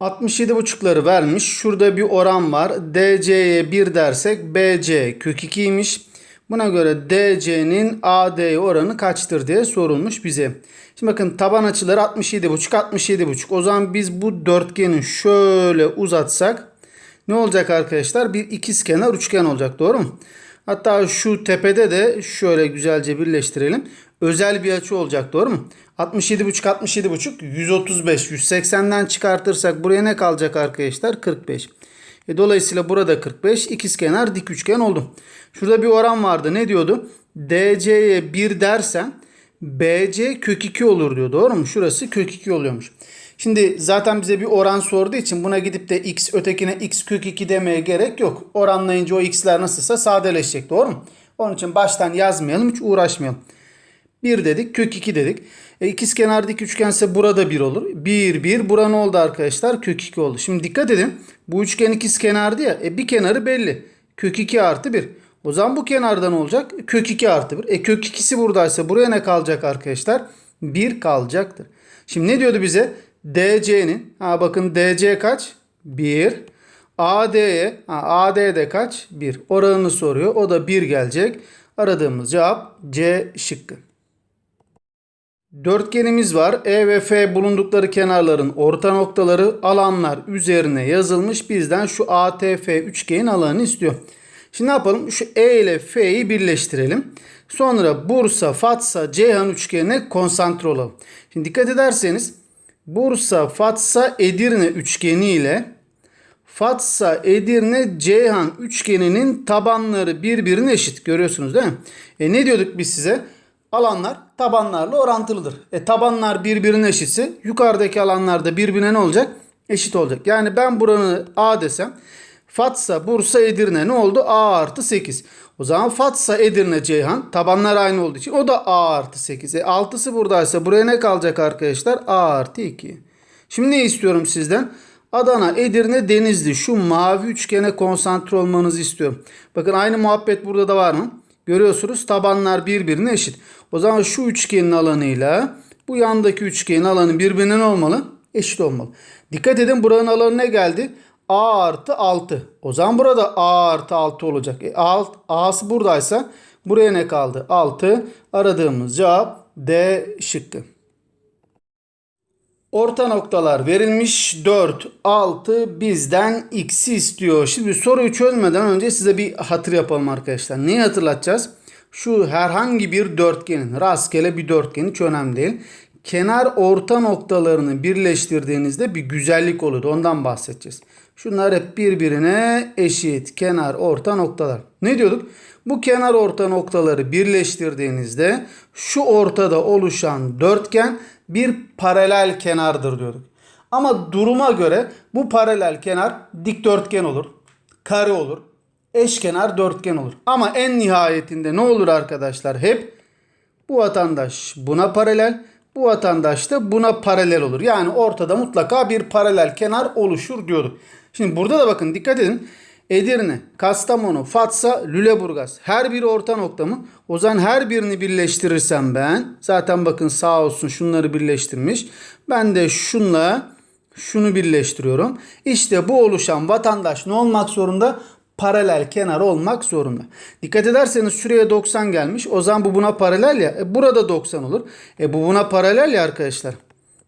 67,5'ları vermiş. Şurada bir oran var. DC'ye 1 dersek BC kök 2'ymiş. Buna göre DC'nin AD'ye oranı kaçtır diye sorulmuş bize. Şimdi bakın taban açıları 67,5 67,5. O zaman biz bu dörtgeni şöyle uzatsak ne olacak arkadaşlar? Bir ikizkenar üçgen olacak doğru mu? Hatta şu tepede de şöyle güzelce birleştirelim. Özel bir açı olacak doğru mu? 67,5 67,5 135 180'den çıkartırsak buraya ne kalacak arkadaşlar? 45. E dolayısıyla burada 45 ikizkenar dik üçgen oldu. Şurada bir oran vardı. Ne diyordu? DC'ye 1 dersen BC kök 2 olur diyor. Doğru mu? Şurası kök 2 oluyormuş. Şimdi zaten bize bir oran sorduğu için buna gidip de x ötekine x kök 2 demeye gerek yok. Oranlayınca o x'ler nasılsa sadeleşecek. Doğru mu? Onun için baştan yazmayalım hiç uğraşmayalım. 1 dedik kök 2 dedik. E, ikizkenar dik üçgense burada 1 olur. 1 1 bura ne oldu arkadaşlar? Kök 2 oldu. Şimdi dikkat edin. Bu üçgen ikizkenardı ya. E, bir kenarı belli. Kök 2 artı 1. O zaman bu kenarda ne olacak? Kök 2 artı 1. E kök 2'si buradaysa buraya ne kalacak arkadaşlar? 1 kalacaktır. Şimdi ne diyordu bize? DC'nin ha bakın DC kaç? 1. AD'ye ha, AD'de kaç? 1. Oranını soruyor. O da 1 gelecek. Aradığımız cevap C şıkkı. Dörtgenimiz var. E ve F bulundukları kenarların orta noktaları alanlar üzerine yazılmış. Bizden şu ATF üçgenin alanını istiyor. Şimdi ne yapalım? Şu E ile F'yi birleştirelim. Sonra Bursa, Fatsa, Ceyhan üçgenine konsantre olalım. Şimdi dikkat ederseniz Bursa, Fatsa, Edirne üçgeni ile Fatsa, Edirne, Ceyhan üçgeninin tabanları birbirine eşit. Görüyorsunuz değil mi? E ne diyorduk biz size? Alanlar tabanlarla orantılıdır. E tabanlar birbirine eşitse yukarıdaki alanlar da birbirine ne olacak? Eşit olacak. Yani ben buranın A desem Fatsa, Bursa, Edirne ne oldu? A artı 8. O zaman Fatsa, Edirne, Ceyhan tabanlar aynı olduğu için o da A artı 8. E 6'sı buradaysa buraya ne kalacak arkadaşlar? A artı 2. Şimdi ne istiyorum sizden? Adana, Edirne, Denizli şu mavi üçgene konsantre olmanızı istiyorum. Bakın aynı muhabbet burada da var mı? Görüyorsunuz tabanlar birbirine eşit. O zaman şu üçgenin alanıyla bu yandaki üçgenin alanı birbirine ne olmalı? Eşit olmalı. Dikkat edin buranın alanı ne geldi? A artı 6. O zaman burada A artı 6 olacak. E, alt, A'sı buradaysa buraya ne kaldı? 6. Aradığımız cevap D şıkkı. Orta noktalar verilmiş 4, 6 bizden x'i istiyor. Şimdi soruyu çözmeden önce size bir hatır yapalım arkadaşlar. Neyi hatırlatacağız? Şu herhangi bir dörtgenin, rastgele bir dörtgenin hiç önemli değil. Kenar orta noktalarını birleştirdiğinizde bir güzellik olur. Ondan bahsedeceğiz. Şunlar hep birbirine eşit kenar orta noktalar. Ne diyorduk? Bu kenar orta noktaları birleştirdiğinizde şu ortada oluşan dörtgen bir paralel kenardır diyorduk. Ama duruma göre bu paralel kenar dikdörtgen olur, kare olur, eşkenar dörtgen olur. Ama en nihayetinde ne olur arkadaşlar? Hep bu vatandaş buna paralel, bu vatandaş da buna paralel olur. Yani ortada mutlaka bir paralel kenar oluşur diyorduk. Şimdi burada da bakın dikkat edin. Edirne, Kastamonu, Fatsa, Lüleburgaz. Her biri orta nokta mı? O zaman her birini birleştirirsem ben zaten bakın sağ olsun şunları birleştirmiş. Ben de şunla şunu birleştiriyorum. İşte bu oluşan vatandaş ne olmak zorunda? Paralel kenar olmak zorunda. Dikkat ederseniz şuraya 90 gelmiş. O zaman bu buna paralel ya. E burada 90 olur. E bu buna paralel ya arkadaşlar.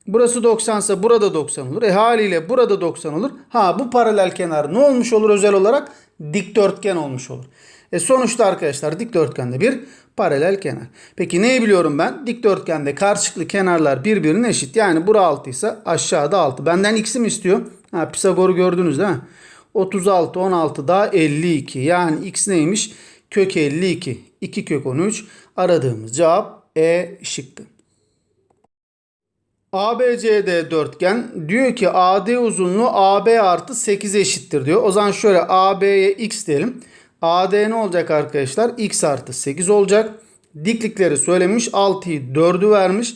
Burası 90 ise burada 90 olur. E haliyle burada 90 olur. Ha bu paralel kenar ne olmuş olur özel olarak? Dikdörtgen olmuş olur. E sonuçta arkadaşlar dikdörtgende bir paralel kenar. Peki neyi biliyorum ben? Dikdörtgende karşılıklı kenarlar birbirine eşit. Yani bura 6 ise aşağıda 6. Benden x'i istiyor? Ha Pisagor'u gördünüz değil mi? 36 16 daha 52. Yani x neymiş? Kök 52. 2 kök 13. Aradığımız cevap E şıkkı. ABCD dörtgen diyor ki AD uzunluğu AB artı 8 eşittir diyor. O zaman şöyle AB'ye x diyelim. AD ne olacak arkadaşlar? x artı 8 olacak. Diklikleri söylemiş. 6'yı 4'ü vermiş.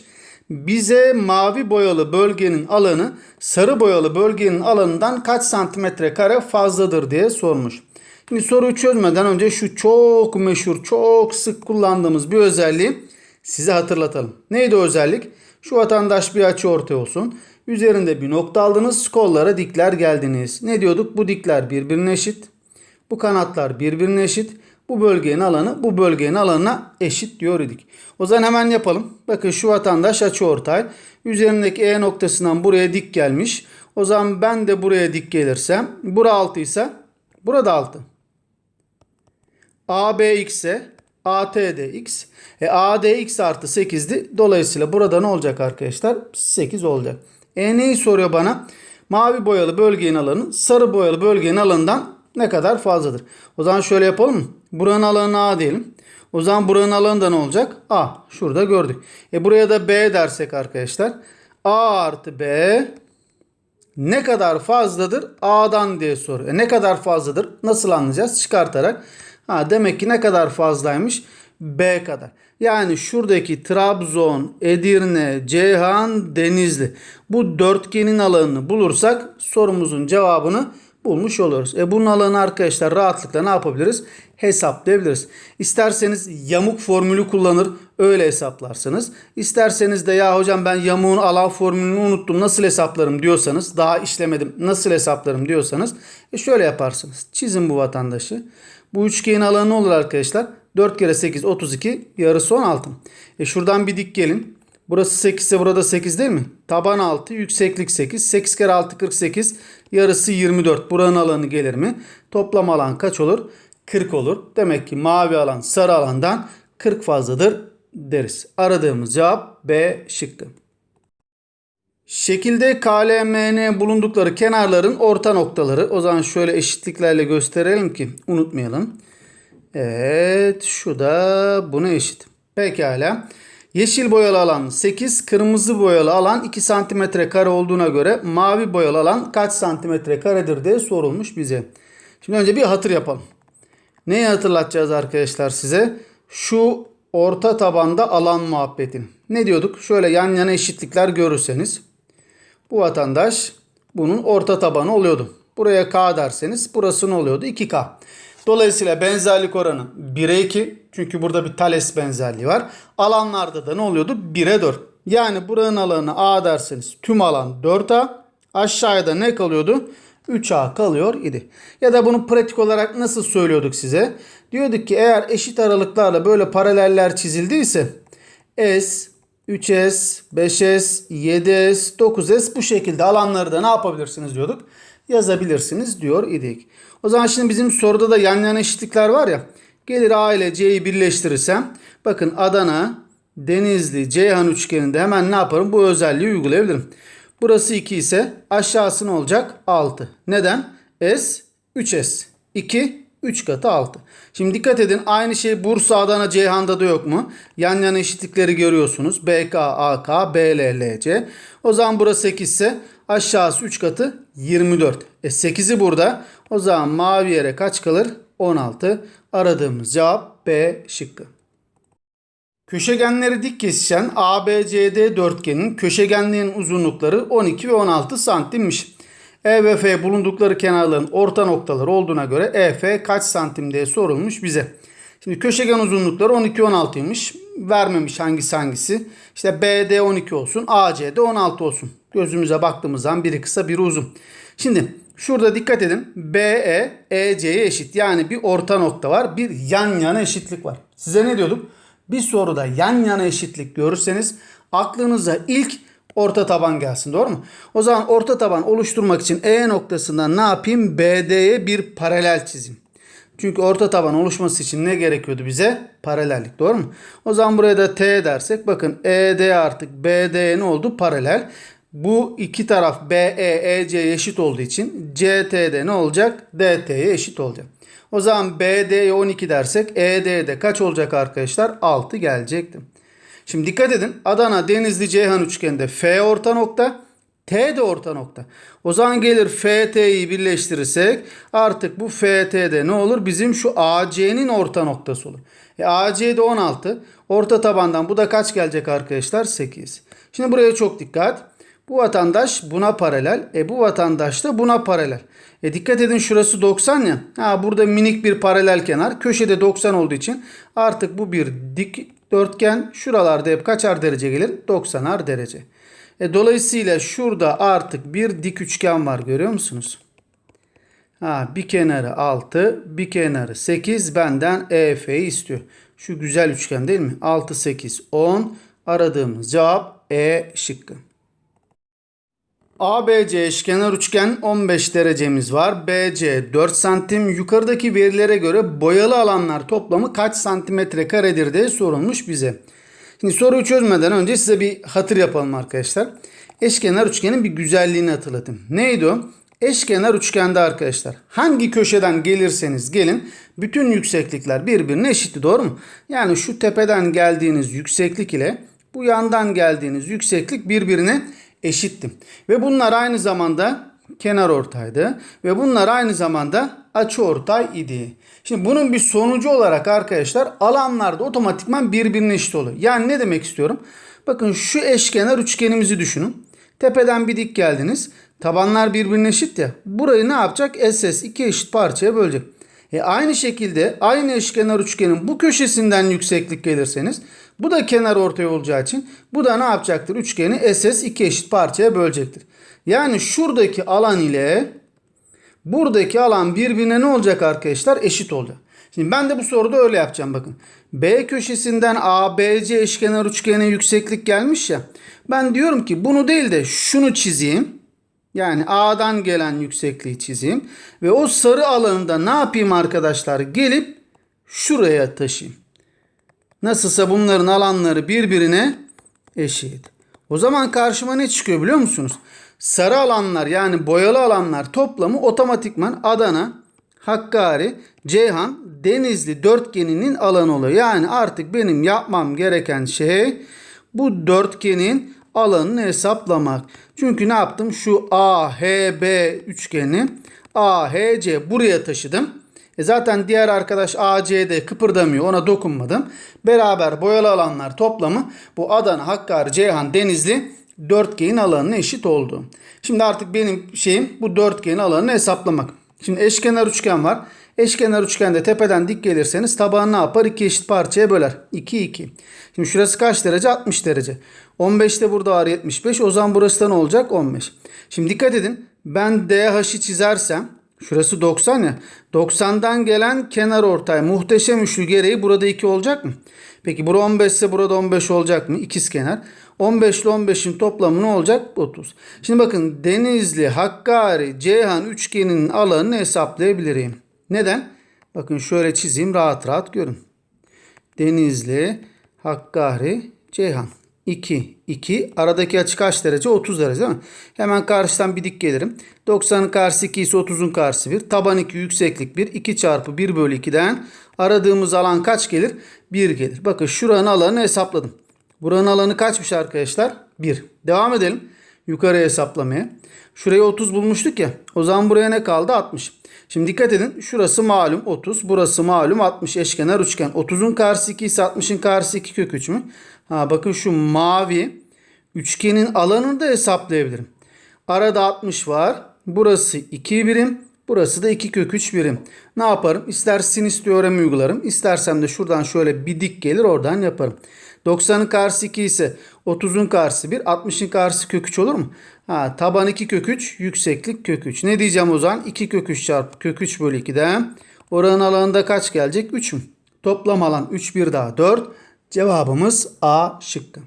Bize mavi boyalı bölgenin alanı sarı boyalı bölgenin alanından kaç santimetre kare fazladır diye sormuş. Şimdi soruyu çözmeden önce şu çok meşhur, çok sık kullandığımız bir özelliği size hatırlatalım. Neydi o özellik? Şu vatandaş bir açı ortaya olsun. Üzerinde bir nokta aldınız. Kollara dikler geldiniz. Ne diyorduk? Bu dikler birbirine eşit. Bu kanatlar birbirine eşit. Bu bölgenin alanı bu bölgenin alanına eşit diyor idik. O zaman hemen yapalım. Bakın şu vatandaş açıortay. Üzerindeki E noktasından buraya dik gelmiş. O zaman ben de buraya dik gelirsem. Bura 6 ise burada 6. AB x'e AT de x. E AD x artı 8'di. Dolayısıyla burada ne olacak arkadaşlar? 8 olacak. E neyi soruyor bana? Mavi boyalı bölgenin alanı sarı boyalı bölgenin alanından ne kadar fazladır? O zaman şöyle yapalım mı? Buranın alanı A diyelim. O zaman buranın alanı da ne olacak? A. Şurada gördük. E buraya da B dersek arkadaşlar. A artı B ne kadar fazladır? A'dan diye soruyor. E ne kadar fazladır? Nasıl anlayacağız? Çıkartarak. Ha demek ki ne kadar fazlaymış? B kadar. Yani şuradaki Trabzon, Edirne, Ceyhan, Denizli. Bu dörtgenin alanını bulursak sorumuzun cevabını bulmuş oluruz. E bunun alanı arkadaşlar rahatlıkla ne yapabiliriz? Hesaplayabiliriz. İsterseniz yamuk formülü kullanır öyle hesaplarsınız. İsterseniz de ya hocam ben yamuğun alan formülünü unuttum nasıl hesaplarım diyorsanız daha işlemedim nasıl hesaplarım diyorsanız e şöyle yaparsınız. Çizin bu vatandaşı. Bu üçgenin alanı olur arkadaşlar? 4 kere 8 32 yarısı 16. E şuradan bir dik gelin. Burası 8 ise burada 8 değil mi? Taban 6, yükseklik 8. 8 kere 6 48. Yarısı 24. Buranın alanı gelir mi? Toplam alan kaç olur? 40 olur. Demek ki mavi alan sarı alandan 40 fazladır deriz. Aradığımız cevap B şıkkı. Şekilde KLMN bulundukları kenarların orta noktaları. O zaman şöyle eşitliklerle gösterelim ki unutmayalım. Evet şu da buna eşit. Pekala. Yeşil boyalı alan 8, kırmızı boyalı alan 2 santimetre kare olduğuna göre mavi boyalı alan kaç santimetre karedir diye sorulmuş bize. Şimdi önce bir hatır yapalım. Neyi hatırlatacağız arkadaşlar size? Şu orta tabanda alan muhabbetini. Ne diyorduk? Şöyle yan yana eşitlikler görürseniz bu vatandaş bunun orta tabanı oluyordu. Buraya K derseniz burası ne oluyordu? 2K. Dolayısıyla benzerlik oranı 1'e 2. Çünkü burada bir Thales benzerliği var. Alanlarda da ne oluyordu? 1'e 4. Yani buranın alanı A derseniz tüm alan 4A. Aşağıda ne kalıyordu? 3A kalıyor idi. Ya da bunu pratik olarak nasıl söylüyorduk size? Diyorduk ki eğer eşit aralıklarla böyle paraleller çizildiyse S, 3S, 5S, 7S, 9S bu şekilde alanları da ne yapabilirsiniz diyorduk? Yazabilirsiniz diyor idik. O zaman şimdi bizim soruda da yan yana eşitlikler var ya. Gelir A ile C'yi birleştirirsem bakın Adana, Denizli, Ceyhan üçgeninde hemen ne yaparım? Bu özelliği uygulayabilirim. Burası 2 ise aşağısı ne olacak? 6. Neden? S 3S. 2 3 katı 6. Şimdi dikkat edin aynı şey Bursa, Adana, Ceyhan'da da yok mu? Yan yana eşitlikleri görüyorsunuz. BK, AK, BL, LC. O zaman burası 8 ise aşağısı 3 katı 24. E 8'i burada. O zaman mavi yere kaç kalır? 16. Aradığımız cevap B şıkkı. Köşegenleri dik kesişen ABCD dörtgenin köşegenliğin uzunlukları 12 ve 16 santimmiş. E ve F bulundukları kenarların orta noktaları olduğuna göre EF kaç santim diye sorulmuş bize. Şimdi köşegen uzunlukları 12-16'ymış. Vermemiş hangisi hangisi. İşte BD 12 olsun, ACD 16 olsun. Gözümüze baktığımız zaman biri kısa biri uzun. Şimdi şurada dikkat edin. BE EC'ye eşit. Yani bir orta nokta var. Bir yan yana eşitlik var. Size ne diyorduk? Bir soruda yan yana eşitlik görürseniz aklınıza ilk orta taban gelsin. Doğru mu? O zaman orta taban oluşturmak için E noktasından ne yapayım? BD'ye bir paralel çizeyim. Çünkü orta taban oluşması için ne gerekiyordu bize? Paralellik. Doğru mu? O zaman buraya da T dersek bakın ED artık BD'ye ne oldu? Paralel. Bu iki taraf BE, EC eşit olduğu için CT'de ne olacak? DT'ye eşit olacak. O zaman BD'ye 12 dersek ED'de kaç olacak arkadaşlar? 6 gelecekti. Şimdi dikkat edin. Adana, Denizli, Ceyhan üçgeninde F orta nokta. T de orta nokta. O zaman gelir FT'yi birleştirirsek artık bu FT'de ne olur? Bizim şu AC'nin orta noktası olur. E, AC'de 16. Orta tabandan bu da kaç gelecek arkadaşlar? 8. Şimdi buraya çok dikkat. Bu vatandaş buna paralel. E bu vatandaş da buna paralel. E dikkat edin şurası 90 ya. Ha burada minik bir paralel kenar. Köşede 90 olduğu için artık bu bir dik dörtgen. Şuralarda hep kaçar derece gelir? 90'ar derece. E, dolayısıyla şurada artık bir dik üçgen var görüyor musunuz? Ha, bir kenarı 6, bir kenarı 8 benden EF'yi istiyor. Şu güzel üçgen değil mi? 6, 8, 10. Aradığımız cevap E şıkkı. ABC eşkenar üçgen 15 derecemiz var. BC 4 santim. Yukarıdaki verilere göre boyalı alanlar toplamı kaç santimetre karedir diye sorulmuş bize. Şimdi soruyu çözmeden önce size bir hatır yapalım arkadaşlar. Eşkenar üçgenin bir güzelliğini hatırlatayım. Neydi o? Eşkenar üçgende arkadaşlar hangi köşeden gelirseniz gelin bütün yükseklikler birbirine eşitti doğru mu? Yani şu tepeden geldiğiniz yükseklik ile bu yandan geldiğiniz yükseklik birbirine eşitti. Ve bunlar aynı zamanda kenar ortaydı ve bunlar aynı zamanda açı ortay idi. Şimdi bunun bir sonucu olarak arkadaşlar alanlar da otomatikman birbirine eşit oluyor. Yani ne demek istiyorum? Bakın şu eşkenar üçgenimizi düşünün. Tepeden bir dik geldiniz. Tabanlar birbirine eşit ya. Burayı ne yapacak? SS iki eşit parçaya bölecek. E aynı şekilde aynı eşkenar üçgenin bu köşesinden yükseklik gelirseniz bu da kenar ortay olacağı için bu da ne yapacaktır? Üçgeni SS iki eşit parçaya bölecektir. Yani şuradaki alan ile buradaki alan birbirine ne olacak arkadaşlar? Eşit olacak. Şimdi ben de bu soruda öyle yapacağım bakın. B köşesinden ABC eşkenar üçgene yükseklik gelmiş ya. Ben diyorum ki bunu değil de şunu çizeyim. Yani A'dan gelen yüksekliği çizeyim. Ve o sarı alanında ne yapayım arkadaşlar? Gelip şuraya taşıyayım. Nasılsa bunların alanları birbirine eşit. O zaman karşıma ne çıkıyor biliyor musunuz? Sarı alanlar yani boyalı alanlar toplamı otomatikman Adana, Hakkari, Ceyhan, Denizli dörtgeninin alanı oluyor. Yani artık benim yapmam gereken şey bu dörtgenin alanını hesaplamak. Çünkü ne yaptım? Şu AHB üçgeni AHC buraya taşıdım. E zaten diğer arkadaş AC'de kıpırdamıyor. Ona dokunmadım. Beraber boyalı alanlar toplamı bu Adana, Hakkari, Ceyhan, Denizli dörtgenin alanına eşit oldu. Şimdi artık benim şeyim bu dörtgenin alanını hesaplamak. Şimdi eşkenar üçgen var. Eşkenar üçgende tepeden dik gelirseniz tabanı ne yapar? İki eşit parçaya böler. 2 2. Şimdi şurası kaç derece? 60 derece. 15 de burada var 75. O zaman burası da ne olacak? 15. Şimdi dikkat edin. Ben DH'ı çizersem şurası 90 ya. 90'dan gelen kenar ortay muhteşem üçlü gereği burada 2 olacak mı? Peki bura 15 ise burada 15 olacak mı? İkiz kenar. 15 ile 15'in toplamı ne olacak? 30. Şimdi bakın Denizli, Hakkari, Ceyhan üçgeninin alanını hesaplayabilirim. Neden? Bakın şöyle çizeyim rahat rahat görün. Denizli, Hakkari, Ceyhan. 2, 2. Aradaki açı kaç derece? 30 derece değil mi? Hemen karşıdan bir dik gelirim. 90'ın karşısı 2 ise 30'un karşısı 1. Taban 2, yükseklik 1. 2 çarpı 1 bölü 2'den aradığımız alan kaç gelir? 1 gelir. Bakın şuranın alanını hesapladım. Buranın alanı kaçmış arkadaşlar? 1. Devam edelim. Yukarıya hesaplamaya. Şuraya 30 bulmuştuk ya. O zaman buraya ne kaldı? 60. Şimdi dikkat edin. Şurası malum 30. Burası malum 60 eşkenar üçgen. 30'un karşısı 2 ise 60'ın karşısı 2 kök 3 mü? Ha, bakın şu mavi üçgenin alanını da hesaplayabilirim. Arada 60 var. Burası 2 birim. Burası da 2 kök 3 birim. Ne yaparım? İster sinüs teoremi uygularım. İstersem de şuradan şöyle bir dik gelir oradan yaparım. 90'ın karşısı 2 ise 30'un karşısı 1. 60'ın karşısı kök 3 olur mu? Ha, taban 2 kök 3. Yükseklik kök 3. Ne diyeceğim o zaman? 2 kök 3 çarpı kök 3 bölü 2'den. Oranın alanında kaç gelecek? 3 mü? Toplam alan 3 bir daha 4. Cevabımız A şıkkı.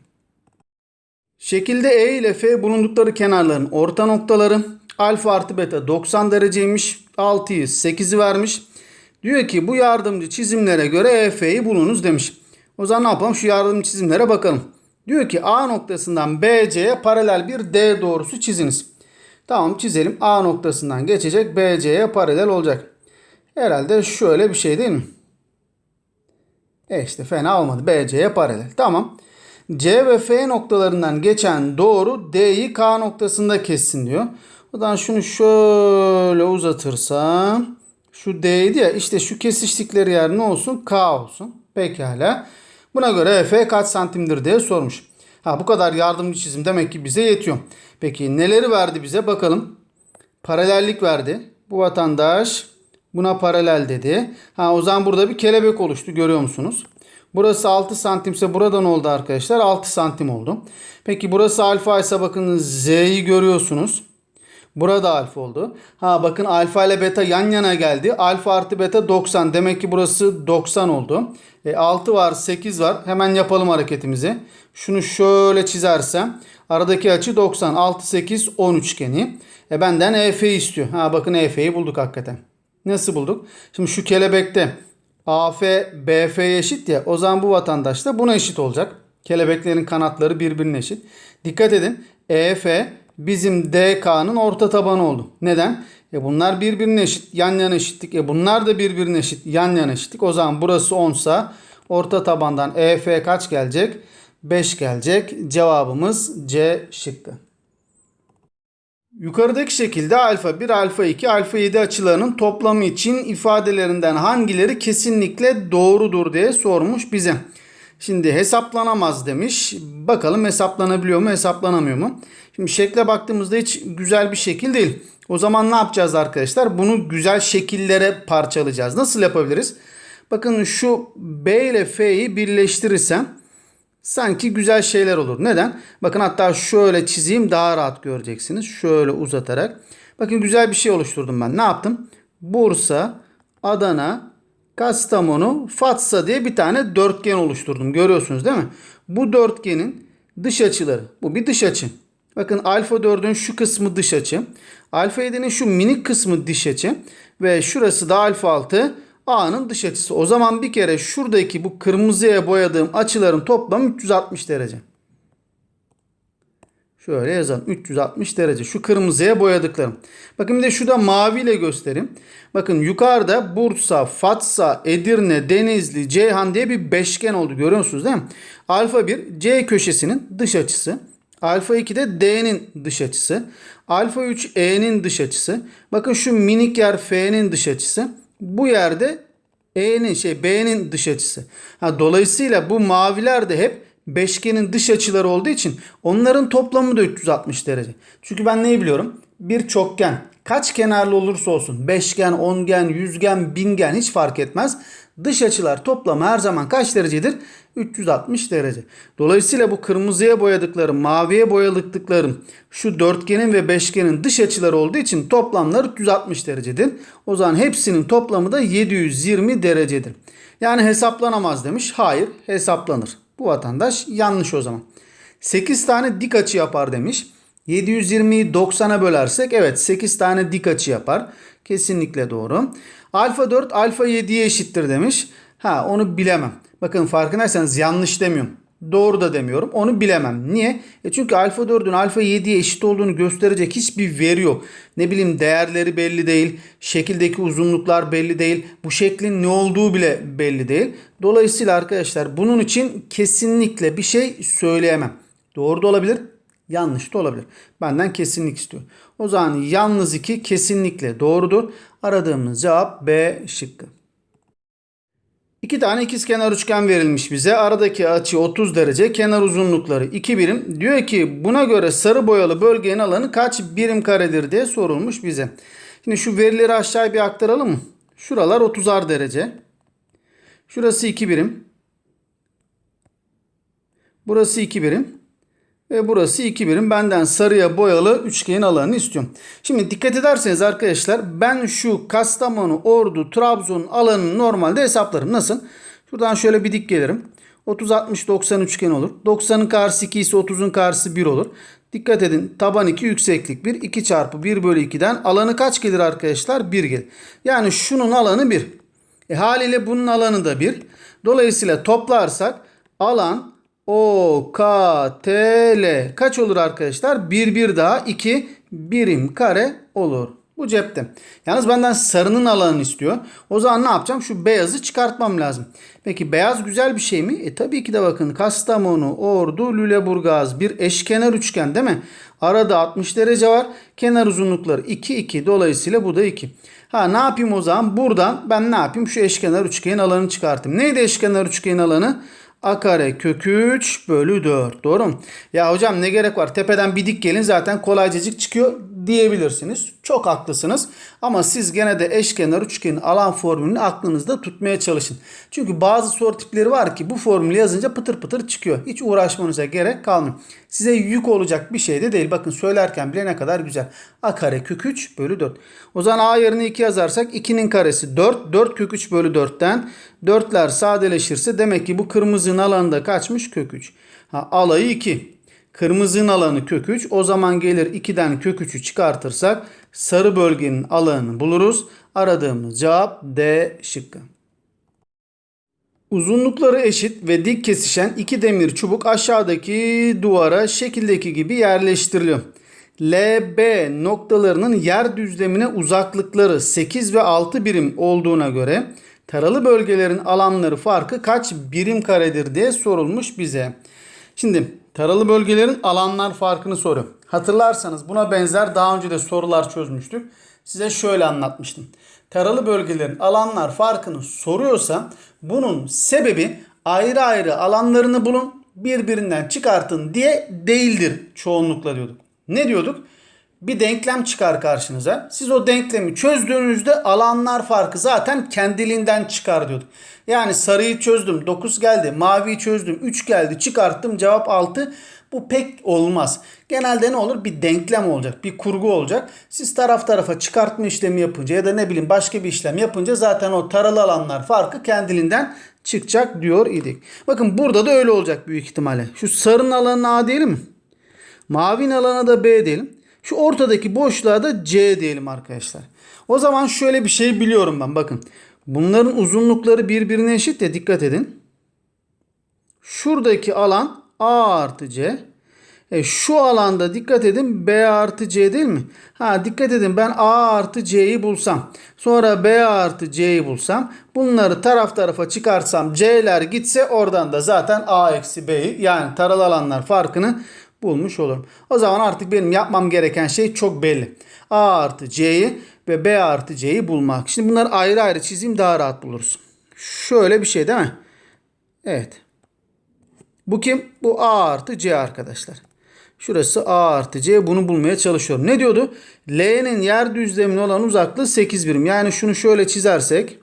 Şekilde E ile F bulundukları kenarların orta noktaları alfa artı beta 90 dereceymiş. 6'yı 8'i vermiş. Diyor ki bu yardımcı çizimlere göre EF'yi bulunuz demiş. O zaman ne yapalım? Şu yardımcı çizimlere bakalım. Diyor ki A noktasından BC'ye paralel bir D doğrusu çiziniz. Tamam çizelim. A noktasından geçecek BC'ye paralel olacak. Herhalde şöyle bir şey değil mi? E işte fena olmadı. BC'ye paralel. Tamam. C ve F noktalarından geçen doğru D'yi K noktasında kessin diyor. Zaman şunu şöyle uzatırsam şu D'ydi ya işte şu kesiştikleri yer ne olsun? K olsun. Pekala. Buna göre F kaç santimdir diye sormuş. Ha bu kadar yardımcı çizim demek ki bize yetiyor. Peki neleri verdi bize bakalım. Paralellik verdi. Bu vatandaş buna paralel dedi. Ha o zaman burada bir kelebek oluştu görüyor musunuz? Burası 6 santimse buradan oldu arkadaşlar. 6 santim oldu. Peki burası alfa ise bakın Z'yi görüyorsunuz. Burada alfa oldu. Ha bakın alfa ile beta yan yana geldi. Alfa artı beta 90. Demek ki burası 90 oldu. E, 6 var 8 var. Hemen yapalım hareketimizi. Şunu şöyle çizersem aradaki açı 90. 6 8 10 üçgeni. E benden EF istiyor. Ha bakın EF'yi bulduk hakikaten. Nasıl bulduk? Şimdi şu kelebekte AF BF'ye eşit ya. O zaman bu vatandaş da buna eşit olacak. Kelebeklerin kanatları birbirine eşit. Dikkat edin. EF bizim DK'nın orta tabanı oldu. Neden? E bunlar birbirine eşit. Yan yana eşitlik. E bunlar da birbirine eşit. Yan yana eşitlik. O zaman burası 10 sa orta tabandan EF kaç gelecek? 5 gelecek. Cevabımız C şıkkı. Yukarıdaki şekilde alfa 1, alfa 2, alfa 7 açılarının toplamı için ifadelerinden hangileri kesinlikle doğrudur diye sormuş bize. Şimdi hesaplanamaz demiş. Bakalım hesaplanabiliyor mu, hesaplanamıyor mu? Şimdi şekle baktığımızda hiç güzel bir şekil değil. O zaman ne yapacağız arkadaşlar? Bunu güzel şekillere parçalayacağız. Nasıl yapabiliriz? Bakın şu B ile F'yi birleştirirsem sanki güzel şeyler olur. Neden? Bakın hatta şöyle çizeyim daha rahat göreceksiniz. Şöyle uzatarak. Bakın güzel bir şey oluşturdum ben. Ne yaptım? Bursa, Adana, Kastamonu, Fatsa diye bir tane dörtgen oluşturdum. Görüyorsunuz değil mi? Bu dörtgenin dış açıları. Bu bir dış açı. Bakın alfa 4'ün şu kısmı dış açı. Alfa 7'nin şu minik kısmı dış açı. Ve şurası da alfa 6 A'nın dış açısı. O zaman bir kere şuradaki bu kırmızıya boyadığım açıların toplamı 360 derece. Şöyle yazalım. 360 derece. Şu kırmızıya boyadıklarım. Bakın bir de şurada maviyle göstereyim. Bakın yukarıda Bursa, Fatsa, Edirne, Denizli, Ceyhan diye bir beşgen oldu. Görüyor musunuz değil mi? Alfa 1 C köşesinin dış açısı. Alfa 2 de D'nin dış açısı. Alfa 3 E'nin dış açısı. Bakın şu minik yer F'nin dış açısı. Bu yerde E'nin şey B'nin dış açısı. Ha, dolayısıyla bu maviler de hep beşgenin dış açıları olduğu için onların toplamı da 360 derece. Çünkü ben neyi biliyorum? Bir çokgen kaç kenarlı olursa olsun beşgen, ongen, yüzgen, bingen hiç fark etmez. Dış açılar toplamı her zaman kaç derecedir? 360 derece. Dolayısıyla bu kırmızıya boyadıklarım, maviye boyadıklarım şu dörtgenin ve beşgenin dış açıları olduğu için toplamları 360 derecedir. O zaman hepsinin toplamı da 720 derecedir. Yani hesaplanamaz demiş. Hayır hesaplanır. Bu vatandaş yanlış o zaman. 8 tane dik açı yapar demiş. 720'yi 90'a bölersek evet 8 tane dik açı yapar. Kesinlikle doğru. Alfa 4 alfa 7'ye eşittir demiş. Ha onu bilemem. Bakın farkındaysanız yanlış demiyorum. Doğru da demiyorum. Onu bilemem. Niye? E çünkü alfa 4'ün alfa 7'ye eşit olduğunu gösterecek hiçbir veri yok. Ne bileyim değerleri belli değil. Şekildeki uzunluklar belli değil. Bu şeklin ne olduğu bile belli değil. Dolayısıyla arkadaşlar bunun için kesinlikle bir şey söyleyemem. Doğru da olabilir. Yanlış da olabilir. Benden kesinlik istiyor. O zaman yalnız 2 kesinlikle doğrudur. Aradığımız cevap B şıkkı. İki tane ikizkenar üçgen verilmiş bize. Aradaki açı 30 derece. Kenar uzunlukları 2 birim. Diyor ki buna göre sarı boyalı bölgenin alanı kaç birim karedir diye sorulmuş bize. Şimdi şu verileri aşağıya bir aktaralım mı? Şuralar 30'ar derece. Şurası 2 birim. Burası 2 birim. Ve burası 2 birim. Benden sarıya boyalı üçgenin alanını istiyorum. Şimdi dikkat ederseniz arkadaşlar ben şu Kastamonu, Ordu, Trabzon alanını normalde hesaplarım. Nasıl? Şuradan şöyle bir dik gelirim. 30, 60, 90 üçgen olur. 90'ın karşısı 2 ise 30'un karşısı 1 olur. Dikkat edin taban 2 yükseklik 1. 2 çarpı 1 bölü 2'den alanı kaç gelir arkadaşlar? 1 gelir. Yani şunun alanı 1. E, haliyle bunun alanı da 1. Dolayısıyla toplarsak alan o, K, T, L kaç olur arkadaşlar? 1 bir daha 2 birim kare olur. Bu cepte. Yalnız benden sarının alanını istiyor. O zaman ne yapacağım? Şu beyazı çıkartmam lazım. Peki beyaz güzel bir şey mi? E tabii ki de bakın Kastamonu, Ordu, Lüleburgaz bir eşkenar üçgen değil mi? Arada 60 derece var. Kenar uzunlukları 2 2 dolayısıyla bu da 2. Ha ne yapayım o zaman? Buradan ben ne yapayım? Şu eşkenar üçgenin alanını çıkartayım. Neydi eşkenar üçgenin alanı? A kare kök 3 bölü 4. Doğru mu? Ya hocam ne gerek var? Tepeden bir dik gelin zaten kolaycacık çıkıyor. Diyebilirsiniz. Çok haklısınız. Ama siz gene de eşkenar üçgenin alan formülünü aklınızda tutmaya çalışın. Çünkü bazı soru tipleri var ki bu formülü yazınca pıtır pıtır çıkıyor. Hiç uğraşmanıza gerek kalmıyor. Size yük olacak bir şey de değil. Bakın söylerken bile ne kadar güzel. A kare kök 3 bölü 4. O zaman A yerine 2 yazarsak 2'nin karesi 4. 4 kök 3 bölü 4'ten 4'ler sadeleşirse demek ki bu kırmızının alanında kaçmış? Kök 3. Ha, alayı 2. Kırmızının alanı kök 3. O zaman gelir 2'den kök 3'ü çıkartırsak sarı bölgenin alanını buluruz. Aradığımız cevap D şıkkı. Uzunlukları eşit ve dik kesişen iki demir çubuk aşağıdaki duvara şekildeki gibi yerleştiriliyor. LB noktalarının yer düzlemine uzaklıkları 8 ve 6 birim olduğuna göre taralı bölgelerin alanları farkı kaç birim karedir diye sorulmuş bize. Şimdi taralı bölgelerin alanlar farkını soruyor. Hatırlarsanız buna benzer daha önce de sorular çözmüştük. Size şöyle anlatmıştım. Taralı bölgelerin alanlar farkını soruyorsa bunun sebebi ayrı ayrı alanlarını bulun birbirinden çıkartın diye değildir çoğunlukla diyorduk. Ne diyorduk? Bir denklem çıkar karşınıza. Siz o denklemi çözdüğünüzde alanlar farkı zaten kendiliğinden çıkar diyorduk. Yani sarıyı çözdüm 9 geldi. Maviyi çözdüm 3 geldi. Çıkarttım cevap 6. Bu pek olmaz. Genelde ne olur? Bir denklem olacak. Bir kurgu olacak. Siz taraf tarafa çıkartma işlemi yapınca ya da ne bileyim başka bir işlem yapınca zaten o taralı alanlar farkı kendiliğinden çıkacak diyor idik. Bakın burada da öyle olacak büyük ihtimalle. Şu sarının alanına A diyelim mi? Mavinin alana da B diyelim. Şu ortadaki boşluğa da C diyelim arkadaşlar. O zaman şöyle bir şey biliyorum ben bakın. Bunların uzunlukları birbirine eşit ya dikkat edin. Şuradaki alan A artı C. E şu alanda dikkat edin B artı C değil mi? Ha dikkat edin ben A artı C'yi bulsam. Sonra B artı C'yi bulsam. Bunları taraf tarafa çıkarsam C'ler gitse oradan da zaten A eksi B'yi yani taralı alanlar farkını bulmuş olurum. O zaman artık benim yapmam gereken şey çok belli. A artı C'yi ve B artı C'yi bulmak. Şimdi bunları ayrı ayrı çizeyim daha rahat buluruz. Şöyle bir şey değil mi? Evet. Bu kim? Bu A artı C arkadaşlar. Şurası A artı C. Bunu bulmaya çalışıyorum. Ne diyordu? L'nin yer düzlemine olan uzaklığı 8 birim. Yani şunu şöyle çizersek.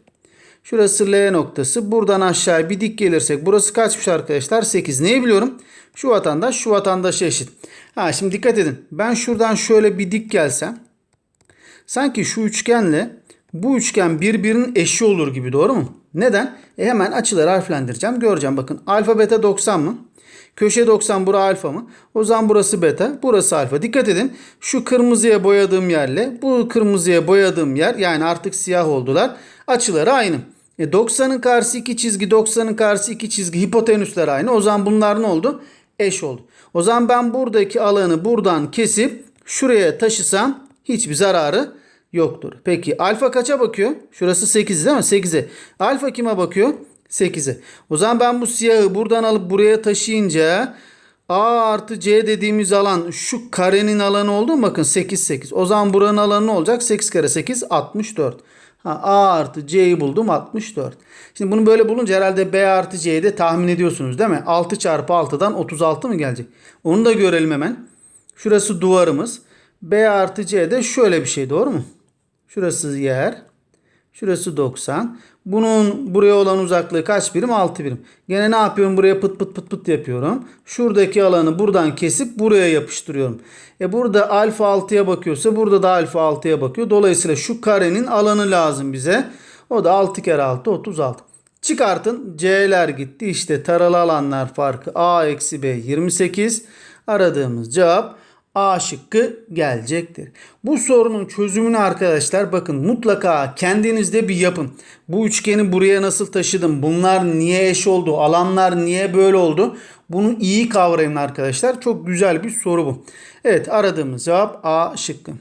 Şurası L noktası. Buradan aşağıya bir dik gelirsek. Burası kaçmış arkadaşlar? 8. Neyi biliyorum? Şu vatandaş şu vatandaşa eşit. Ha şimdi dikkat edin. Ben şuradan şöyle bir dik gelsem. Sanki şu üçgenle bu üçgen birbirinin eşi olur gibi doğru mu? Neden? E hemen açıları harflendireceğim. Göreceğim bakın. Alfa beta 90 mı? Köşe 90 bura alfa mı? O zaman burası beta, burası alfa. Dikkat edin. Şu kırmızıya boyadığım yerle bu kırmızıya boyadığım yer yani artık siyah oldular. Açıları aynı. E 90'ın karşısı iki çizgi, 90'ın karşısı iki çizgi. Hipotenüsler aynı. O zaman bunlar ne oldu? Eş oldu. O zaman ben buradaki alanı buradan kesip şuraya taşısam hiçbir zararı yoktur. Peki alfa kaça bakıyor? Şurası 8 değil mi? 8'e. Alfa kime bakıyor? 8'e. O zaman ben bu siyahı buradan alıp buraya taşıyınca A artı C dediğimiz alan şu karenin alanı oldu mu? Bakın 8 8. O zaman buranın alanı ne olacak? 8 kare 8 64. Ha, A artı C'yi buldum 64. Şimdi bunu böyle bulunca herhalde B artı C'yi de tahmin ediyorsunuz değil mi? 6 çarpı 6'dan 36 mı gelecek? Onu da görelim hemen. Şurası duvarımız. B artı C de şöyle bir şey doğru mu? Şurası yer. Şurası 90. Bunun buraya olan uzaklığı kaç birim? 6 birim. Gene ne yapıyorum? Buraya pıt pıt pıt pıt yapıyorum. Şuradaki alanı buradan kesip buraya yapıştırıyorum. E burada alfa 6'ya bakıyorsa burada da alfa 6'ya bakıyor. Dolayısıyla şu karenin alanı lazım bize. O da 6 kere 6 36. Çıkartın. C'ler gitti. İşte taralı alanlar farkı A eksi B 28. Aradığımız cevap A şıkkı gelecektir. Bu sorunun çözümünü arkadaşlar bakın mutlaka kendinizde bir yapın. Bu üçgeni buraya nasıl taşıdım? Bunlar niye eş oldu? Alanlar niye böyle oldu? Bunu iyi kavrayın arkadaşlar. Çok güzel bir soru bu. Evet aradığımız cevap A şıkkı.